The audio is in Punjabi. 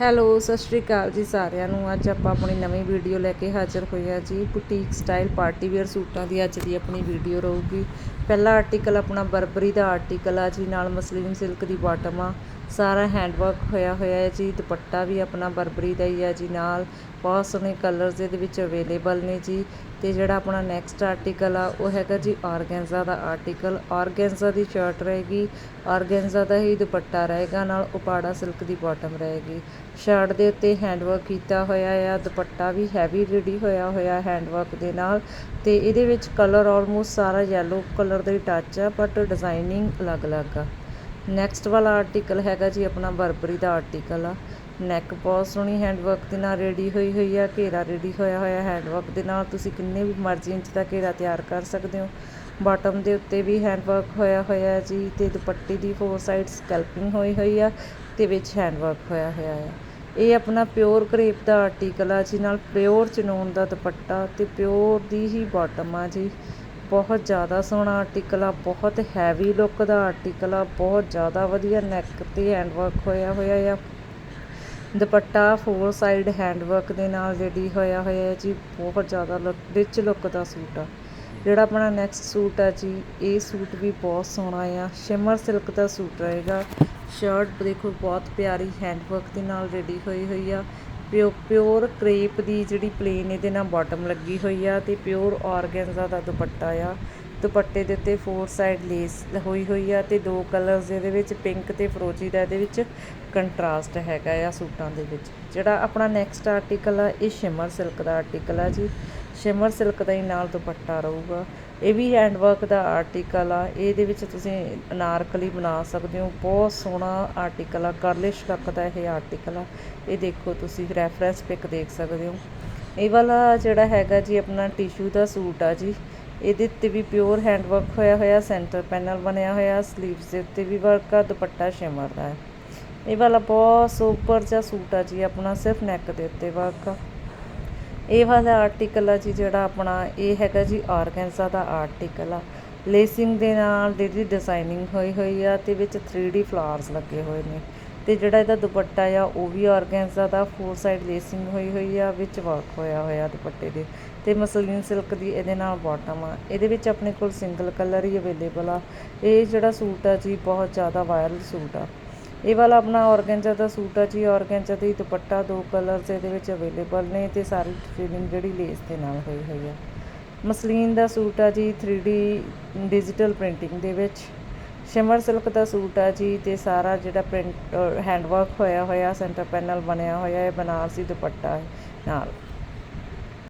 ਹੈਲੋ, ਸਤਿ ਸ਼੍ਰੀ ਅਕਾਲ ਜੀ ਸਾਰਿਆਂ ਨੂੰ। ਅੱਜ ਆਪਾਂ ਆਪਣੀ ਨਵੀਂ ਵੀਡੀਓ ਲੈ ਕੇ ਹਾਜ਼ਰ ਹੋਏ ਆ ਜੀ। ਬੁਟੀਕ ਸਟਾਈਲ ਪਾਰਟੀ ਵੇਅਰ ਸੂਟਾਂ ਦੀ ਅੱਜ ਦੀ ਆਪਣੀ ਵੀਡੀਓ ਰਹੂਗੀ। ਪਹਿਲਾ ਆਰਟੀਕਲ ਆਪਣਾ ਬਰਬਰੀ ਦਾ ਆਰਟੀਕਲ ਆ ਜੀ, ਨਾਲ ਮਸਲੀਨ ਸਿਲਕ ਦੀ ਬਾਟਮ ਆ। ਸਾਰਾ ਹੈਂਡ ਵਰਕ ਹੋਇਆ ਹੋਇਆ ਹੈ ਜੀ। ਦੁਪੱਟਾ ਵੀ ਆਪਣਾ ਬਰਬਰੀ ਦਾ ਹੀ ਆ ਜੀ ਨਾਲ। ਬਹੁਤ ਸੋਹਣੇ ਕਲਰਸ ਇਹਦੇ ਵਿੱਚ ਅਵੇਲੇਬਲ ਨੇ ਜੀ। ਤੇ ਜਿਹੜਾ ਆਪਣਾ ਨੈਕਸਟ ਆਰਟੀਕਲ ਆ, ਉਹ ਹੈਗਾ ਜੀ ਆਰਗੈਂਜ਼ਾ ਦਾ ਆਰਟੀਕਲ ਆਰਗੈਂਜ਼ਾ ਦੀ ਸ਼ਰਟ ਰਹੇਗੀ। ਆਰਗੈਂਜ਼ਾ ਦਾ ਹੀ ਦੁਪੱਟਾ ਰਹੇਗਾ। ਨਾਲ ਉਪਾੜਾ ਸਿਲਕ ਦੀ ਬਾਟਮ ਰਹੇਗੀ। ਸ਼ਰਟ ਦੇ ਉੱਤੇ ਹੈਂਡ ਵਰਕ ਕੀਤਾ ਹੋਇਆ ਆ। ਦੁਪੱਟਾ ਵੀ ਹੈਵੀ ਰੈਡੀ ਹੋਇਆ ਹੋਇਆ ਹੈਂਡ ਵਰਕ ਦੇ ਨਾਲ। ਤੇ ਇਹਦੇ ਵਿੱਚ ਕਲਰ ਆਲਮੋਸਟ ਸਾਰਾ ਯੈਲੋ ਕਲਰ ਦਾ ਹੀ ਟੱਚ ਆ ਬਟ ਡਿਜ਼ਾਈਨਿੰਗ ਅਲੱਗ-ਅਲੱਗ ਆ। ਨੈਕਸਟ ਵਾਲਾ ਆਰਟੀਕਲ ਹੈਗਾ ਜੀ ਆਪਣਾ ਬਰਬਰੀ ਦਾ ਆਰਟੀਕਲ ਆ। ਨੈਕ ਬਹੁਤ ਸੋਹਣੀ ਹੈਂਡਵਰਕ ਦੇ ਨਾਲ ਰੈਡੀ ਹੋਈ ਹੋਈ ਆ, ਘੇਰਾ ਰੈਡੀ ਹੋਇਆ ਹੋਇਆ ਹੈਂਡਵਰਕ ਦੇ ਨਾਲ। ਤੁਸੀਂ ਕਿੰਨੇ ਵੀ ਮਰਜ਼ੀ ਇੰਚ ਦਾ ਘੇਰਾ ਤਿਆਰ ਕਰ ਸਕਦੇ ਹੋ। ਬਾਟਮ ਦੇ ਉੱਤੇ ਵੀ ਹੈਂਡਵਰਕ ਹੋਇਆ ਹੋਇਆ ਜੀ ਤੇ ਦੁਪੱਟੇ ਦੀ ਫੋਰ ਸਾਈਡ ਸਕੈਲਪਿੰਗ ਹੋਈ ਹੋਈ ਆ ਤੇ ਵਿੱਚ ਹੈਂਡਵਰਕ ਹੋਇਆ ਹੋਇਆ ਆ। ਇਹ ਆਪਣਾ ਪਿਓਰ ਕਰੇਪ ਦਾ ਆਰਟੀਕਲ ਆ ਜੀ, ਨਾਲ ਪਿਓਰ ਚਨੋਨ ਦਾ ਦੁਪੱਟਾ ਤੇ ਪਿਓਰ ਦੀ ਹੀ ਬਾਟਮ ਆ ਜੀ। ਬਹੁਤ ਜ਼ਿਆਦਾ ਸੋਹਣਾ ਆਰਟੀਕਲ ਆ, ਬਹੁਤ ਹੈਵੀ ਲੁੱਕ ਦਾ ਆਰਟੀਕਲ ਆ, ਬਹੁਤ ਜ਼ਿਆਦਾ ਵਧੀਆ ਨੈਕ ਤੇ ਹੈਂਡ ਵਰਕ ਹੋਇਆ ਹੋਇਆ ਆ। Dupatta four side hand work ਦੇ ਨਾਲ ਰੈਡੀ ਹੋਇਆ ਹੋਇਆ ਜੀ, ਬਹੁਤ ਜ਼ਿਆਦਾ ਲੁੱਕ ਰਿਚ ਲੁੱਕ ਦਾ ਸੂਟ ਆ। ਜਿਹੜਾ ਆਪਣਾ ਨੈਕਸਟ ਸੂਟ ਆ ਜੀ, ਇਹ ਸੂਟ ਵੀ ਬਹੁਤ ਸੋਹਣਾ ਆ। ਸ਼ਿਮਰ ਸਿਲਕ ਦਾ ਸੂਟ ਰਹੇਗਾ। ਸ਼ਰਟ ਦੇਖੋ, ਬਹੁਤ ਪਿਆਰੀ ਹੈਂਡ ਵਰਕ ਦੇ ਨਾਲ ਰੈਡੀ ਹੋਈ ਹੋਈ ਆ। ਪਿਓ, ਪਿਓਰ ਕ੍ਰੇਪ ਦੀ ਜਿਹੜੀ ਪਲੇਨ ਇਹਦੇ ਨਾਲ ਬਾਟਮ ਲੱਗੀ ਹੋਈ ਆ ਤੇ ਪਿਓਰ ਆਰਗੈਂਜ਼ਾ ਦਾ ਦੁਪੱਟਾ ਆ। ਦੁਪੱਟੇ ਦੇ ਉੱਤੇ ਫੋਰ ਸਾਈਡ ਲੇਸ ਹੋਈ ਹੋਈ ਆ ਤੇ ਦੋ ਕਲਰਸ ਇਹਦੇ ਵਿੱਚ ਪਿੰਕ ਤੇ ਫਰੋਜੀ ਦਾ ਇਹਦੇ ਵਿੱਚ ਕੰਟਰਾਸਟ ਹੈਗਾ ਆ ਸੂਟਾਂ ਦੇ ਵਿੱਚ। ਜਿਹੜਾ ਆਪਣਾ ਨੈਕਸਟ ਆਰਟੀਕਲ ਆ, ਇਹ ਸ਼ਿਮਰ ਸਿਲਕ ਦਾ ਆਰਟੀਕਲ ਆ ਜੀ। ਸ਼ਿਮਰ ਸਿਲਕ ਦਾ ਹੀ ਨਾਲ ਦੁਪੱਟਾ ਰਹੂਗਾ। ਇਹ ਵੀ ਹੈਂਡ ਵਰਕ ਦਾ ਆਰਟੀਕਲ ਆ। ਇਹਦੇ ਵਿੱਚ ਤੁਸੀਂ ਅਨਾਰਕਲੀ ਬਣਾ ਸਕਦੇ ਹੋ। ਬਹੁਤ ਸੋਹਣਾ ਆਰਟੀਕਲ ਆ। ਕਰਲਿਸ਼ ਲੱਕ ਦਾ ਇਹ ਆਰਟੀਕਲ ਆ। ਇਹ ਦੇਖੋ ਤੁਸੀਂ ਰੈਫਰੈਂਸ ਪਿਕ ਦੇਖ ਸਕਦੇ ਹੋ। ਇਹ ਵਾਲਾ ਜਿਹੜਾ ਹੈਗਾ ਜੀ, ਆਪਣਾ ਟਿਸ਼ੂ ਦਾ ਸੂਟ ਆ ਜੀ। ਇਹਦੇ ਉੱਤੇ ਵੀ ਪਿਓਰ ਹੈਂਡ ਵਰਕ ਹੋਇਆ ਹੋਇਆ ਸੈਂਟਰ ਪੈਨਲ ਬਣਿਆ ਹੋਇਆ ਸਲੀਵਸ ਦੇ ਉੱਤੇ ਵੀ ਵਰਕ ਆ, ਦੁਪੱਟਾ ਸ਼ਿਮਰ ਦਾ ਹੈ। ਇਹ ਵਾਲਾ ਬਹੁਤ ਸੁਪਰ ਜਿਹਾ ਸੂਟ ਆ ਜੀ। ਆਪਣਾ ਸਿਰਫ ਨੈਕ ਦੇ ਉੱਤੇ ਵਰਕ ਆ। ਇਹ ਵਾਲਾ ਆਰਟੀਕਲ ਆ ਜੀ ਜਿਹੜਾ ਆਪਣਾ, ਇਹ ਹੈਗਾ ਜੀ ਆਰਗੈਂਜ਼ਾ ਦਾ ਆਰਟੀਕਲ ਆ। ਲੇਸਿੰਗ ਦੇ ਨਾਲ ਜਿਹੜੀ ਡਿਜ਼ਾਈਨਿੰਗ ਹੋਈ ਹੋਈ ਆ ਤੇ ਵਿੱਚ 3D ਫਲਾਵਰਸ ਲੱਗੇ ਹੋਏ ਨੇ। ਤੇ ਜਿਹੜਾ ਇਹਦਾ ਦੁਪੱਟਾ ਆ, ਉਹ ਵੀ ਆਰਗੈਂਜ਼ਾ ਦਾ ਫੋਰ ਸਾਈਡ ਲੇਸਿੰਗ ਹੋਈ ਹੋਈ ਆ, ਵਿੱਚ ਵਰਕ ਹੋਇਆ ਹੋਇਆ ਦੁਪੱਟੇ ਦੇ। ਤੇ ਮਸਲੀਨ ਸਿਲਕ ਦੀ ਇਹਦੇ ਨਾਲ ਬਾਟਮ ਆ। ਇਹਦੇ ਵਿੱਚ ਆਪਣੇ ਕੋਲ ਸਿੰਗਲ ਕਲਰ ਹੀ ਅਵੇਲੇਬਲ ਆ। ਇਹ ਜਿਹੜਾ ਸੂਟ ਆ ਜੀ, ਬਹੁਤ ਜ਼ਿਆਦਾ ਵਾਇਰਲ ਸੂਟ ਆ। ਇਹ ਵਾਲਾ ਆਪਣਾ ਔਰਗੈਂਜਾ ਦਾ ਸੂਟ ਆ ਜੀ ਔਰਗੈਂਜਾ ਦੀ ਦੁਪੱਟਾ ਦੋ ਕਲਰਸ ਇਹਦੇ ਵਿੱਚ ਅਵੇਲੇਬਲ ਨੇ ਤੇ ਸਾਰੀ ਫਿਟਿੰਗ ਜਿਹੜੀ ਲੇਸ ਦੇ ਨਾਲ ਹੋਈ ਹੋਈ ਆ। ਮਸਲੀਨ ਦਾ ਸੂਟ ਆ ਜੀ 3D ਡਿਜੀਟਲ ਪ੍ਰਿੰਟਿੰਗ ਦੇ ਵਿੱਚ। ਸ਼ਿਮਰ ਸਿਲਕ ਦਾ ਸੂਟ ਆ ਜੀ ਤੇ ਸਾਰਾ ਜਿਹੜਾ ਪ੍ਰਿੰਟ ਹੈਂਡ ਵਰਕ ਹੋਇਆ ਹੋਇਆ ਸੈਂਟਰ ਪੈਨਲ ਬਣਿਆ ਹੋਇਆ ਹੈ ਬਨਾਰਸੀ ਦੁਪੱਟਾ ਨਾਲ।